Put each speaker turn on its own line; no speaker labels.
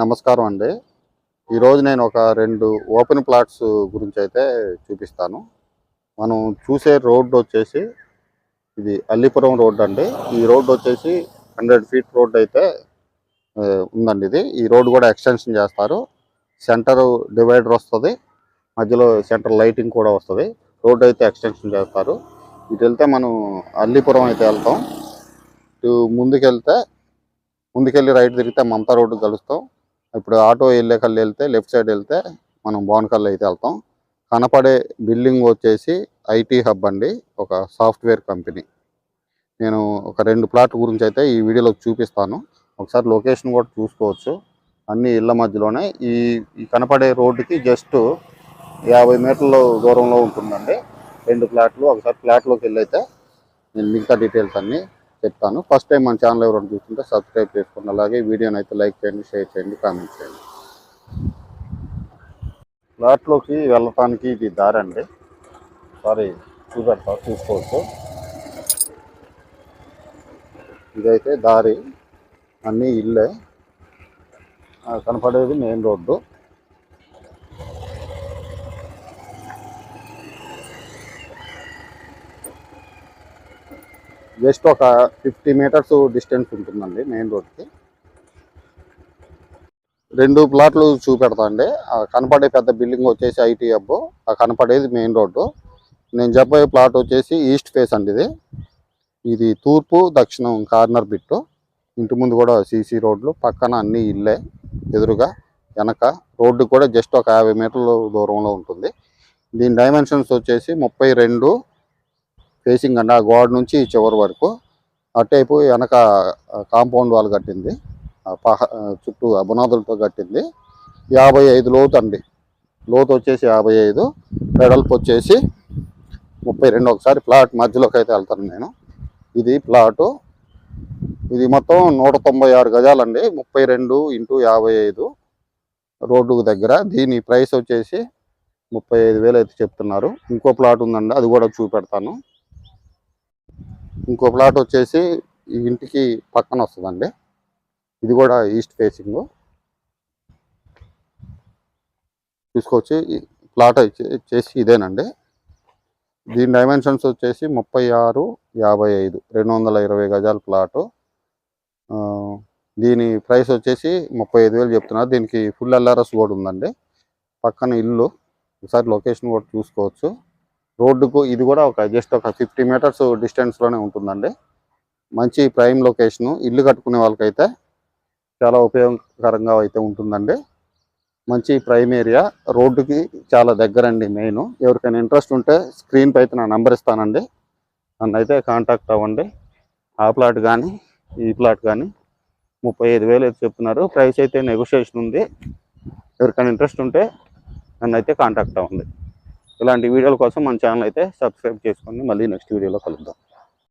నమస్కారం అండి. ఈరోజు నేను ఒక రెండు ఓపెన్ ప్లాట్స్ గురించి అయితే చూపిస్తాను. మనం చూసే రోడ్డు వచ్చేసి ఇది అల్లిపురం రోడ్ అండి. ఈ రోడ్డు వచ్చేసి హండ్రెడ్ ఫీట్ రోడ్ అయితే ఉందండి ఇది. ఈ రోడ్డు కూడా ఎక్స్టెన్షన్ చేస్తారు. సెంటర్ డివైడర్ వస్తుంది. మధ్యలో సెంటర్ లైటింగ్ కూడా వస్తుంది. రోడ్డు అయితే ఎక్స్టెన్షన్ చేస్తారు. ఇటు వెళ్తే మనం అల్లిపురం అయితే వెళ్తాం. ఇటు ముందుకెళ్తే ముందుకెళ్ళి రైట్ తిరిగితే మమతా రోడ్డు కలుస్తాం. ఇప్పుడు ఆటో వెళ్ళే కళ్ళు వెళ్తే లెఫ్ట్ సైడ్ వెళ్తే మనం భువనకల్లు అయితే వెళ్తాం. కనపడే బిల్డింగ్ వచ్చేసి ఐటీ హబ్ అండి. ఒక సాఫ్ట్వేర్ కంపెనీ. నేను ఒక రెండు ప్లాట్ గురించి అయితే ఈ వీడియోలో చూపిస్తాను. ఒకసారి లొకేషన్ కూడా చూసుకోవచ్చు. అన్ని ఇళ్ళ మధ్యలోనే ఈ ఈ కనపడే రోడ్డుకి జస్ట్ యాభై మీటర్ల దూరంలో ఉంటుందండి. రెండు ప్లాట్లు ఒకసారి ప్లాట్లోకి వెళ్ళి అయితే నేను మిగతా డీటెయిల్స్ అన్నీ చెప్తాను. ఫస్ట్ టైం మన ఛానల్ ఎవరైనా చూస్తుంటే సబ్స్క్రైబ్ చేసుకోండి. అలాగే వీడియోని అయితే లైక్ చేయండి షేర్ చేయండి కామెంట్ చేయండి. ప్లాట్లోకి వెళ్ళటానికి ఇది దారి అండి. సారీ చూపెడతా చూసుకోవచ్చు. ఇదైతే దారి అన్నీ ఇల్లే. కనపడేది మెయిన్ రోడ్డు. జస్ట్ ఒక ఫిఫ్టీ మీటర్స్ డిస్టెన్స్ ఉంటుందండి మెయిన్ రోడ్కి. రెండు ప్లాట్లు చూపెడతా అండి. ఆ కనపడే పెద్ద బిల్డింగ్ వచ్చేసి ఐటీ హబ్ ఆ కనపడేది మెయిన్ రోడ్డు. నేను చెప్పే ప్లాట్ వచ్చేసి ఈస్ట్ ఫేస్ అండి ఇది. ఇది తూర్పు దక్షిణం కార్నర్ బిట్టు. ఇంటి ముందు కూడా సీసీ రోడ్లు పక్కన అన్ని ఇల్లే ఎదురుగా వెనక రోడ్డు కూడా జస్ట్ ఒక యాభై మీటర్ల దూరంలో ఉంటుంది. దీని డైమెన్షన్స్ వచ్చేసి ముప్పై రెండు ఫేసింగ్ అండి ఆ గోడ నుంచి చివరి వరకు అటువైపు వెనక కాంపౌండ్ వాల్ కట్టింది. పహ చుట్టూ అబునాదులతో కట్టింది. యాభై ఐదు లోతు అండి. లోతు వచ్చేసి యాభై ఐదు. వెడల్పు వచ్చేసి ముప్పై రెండు ఒకసారి ప్లాట్ మధ్యలోకి అయితే వెళ్తాను నేను. ఇది ప్లాటు ఇది మొత్తం నూట తొంభై ఆరు గజాలండి. ముప్పై రెండు ఇంటూ యాభై ఐదు రోడ్డు దగ్గర. దీని ప్రైస్ వచ్చేసి ముప్పై ఐదు వేలు అయితే చెప్తున్నారు. ఇంకో ప్లాట్ ఉందండి. అది కూడా చూపెడతాను. ఇంకో ప్లాట్ వచ్చేసి ఈ ఇంటికి పక్కన వస్తుందండి. ఇది కూడా ఈస్ట్ ఫేసింగ్. తీసుకొచ్చి ప్లాట్ చేసి ఇదేనండి. దీని డైమెన్షన్స్ వచ్చేసి ముప్పై ఆరు యాభై ఐదు రెండు వందల ఇరవై గజాల ప్లాటు. దీని ప్రైస్ వచ్చేసి ముప్పై ఐదు వేలు చెప్తున్నారు దీనికి ఫుల్ ఎల్ఆర్ఎస్ కూడా ఉందండి. పక్కన ఇల్లు ఒకసారి లొకేషన్ కూడా చూసుకోవచ్చు. రోడ్డుకు ఇది కూడా ఒక జస్ట్ ఒక ఫిఫ్టీ మీటర్స్ డిస్టెన్స్లోనే ఉంటుందండి. మంచి ప్రైమ్ లొకేషను ఇల్లు కట్టుకునే వాళ్ళకైతే చాలా ఉపయోగకరంగా అయితే ఉంటుందండి. మంచి ప్రైమ్ ఏరియా రోడ్డుకి చాలా దగ్గరండి మెయిన్ ఎవరికైనా ఇంట్రెస్ట్ ఉంటే స్క్రీన్ పై అయితే నా నెంబర్ ఇస్తానండి. నన్ను అయితే కాంటాక్ట్ అవ్వండి. ఆ ప్లాట్ కానీ ఈ ప్లాట్ కానీ ముప్పై ఐదు వేలు అయితే చెప్తున్నారు. ప్రైస్ అయితే నెగోషియేషన్ ఉంది. ఎవరికైనా ఇంట్రెస్ట్ ఉంటే నన్ను అయితే కాంటాక్ట్ అవ్వండి. ఇలాంటి వీడియోల కోసం మన ఛానల్ అయితే సబ్స్క్రైబ్ చేసుకోండి మళ్ళీ నెక్స్ట్ వీడియోలో కలుద్దాం.